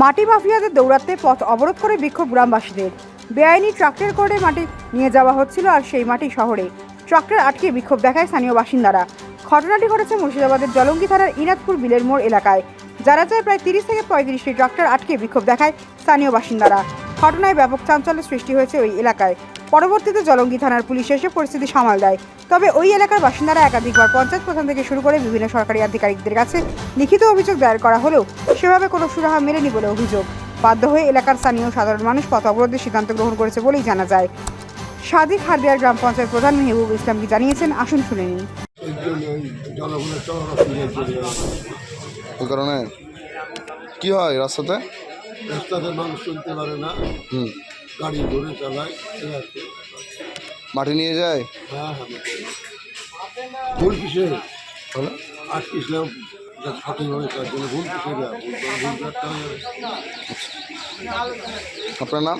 মাটি মাফিয়াদের দৌড়াতে পথ অবরোধ করে বিক্ষোভ গ্রামবাসীদের। বেআইনি ট্রাক্টর করে মাটি নিয়ে যাওয়া হচ্ছিল আর সেই মাটি শহরে। ট্রাক্টর আটকে বিক্ষোভ দেখায় স্থানীয় বাসিন্দারা। ঘটনাটি ঘটেছে মুর্শিদাবাদের জলঙ্গি থানার ইনাদপুর বিলের মোড় এলাকায়। যারা চায় প্রায় তিরিশ থেকে পঁয়ত্রিশটি ট্রাক্টর আটকে বিক্ষোভ দেখায় স্থানীয় বাসিন্দারা। ঘটনায় ব্যাপক চাঞ্চল্যের সৃষ্টি হয়েছে ওই এলাকায়। পরবর্তীতে জলঙ্গি থানার পুলিশ এসে পরিস্থিতি সামাল দেয়। তবে ওই এলাকার বাসিন্দারা একাধিকবার পঞ্চায়েত প্রধান থেকে শুরু করে বিভিন্ন সরকারি আধিকারিকদের কাছে লিখিত অভিযোগ দায়ের করা হলেও সেভাবে কোনো সুরাহা মেলেনি বলে অভিযোগ। বাধ্য হয়ে এলাকার স্থানীয় সাধারণ মানুষ পথ অবরোধের সিদ্ধান্ত গ্রহণ করেছে বলেই জানা যায়। সাদিক হারদিয়ার গ্রাম পঞ্চায়েত প্রধান মেহবুব ইসলামকে জানিয়েছেন, আসুন শুনে নিন। জন্য ওই জনগণের চলাচলের ওই কারণে কি হয় রাস্তাতে? রাস্তাতে মানুষ চলতে পারে না। হুম। গাড়ি ধরে চালায় মাটি নিয়ে যায়? হ্যাঁ হ্যাঁ। ভুল কিসে? হলো আটকিছিলাম আপনার নাম?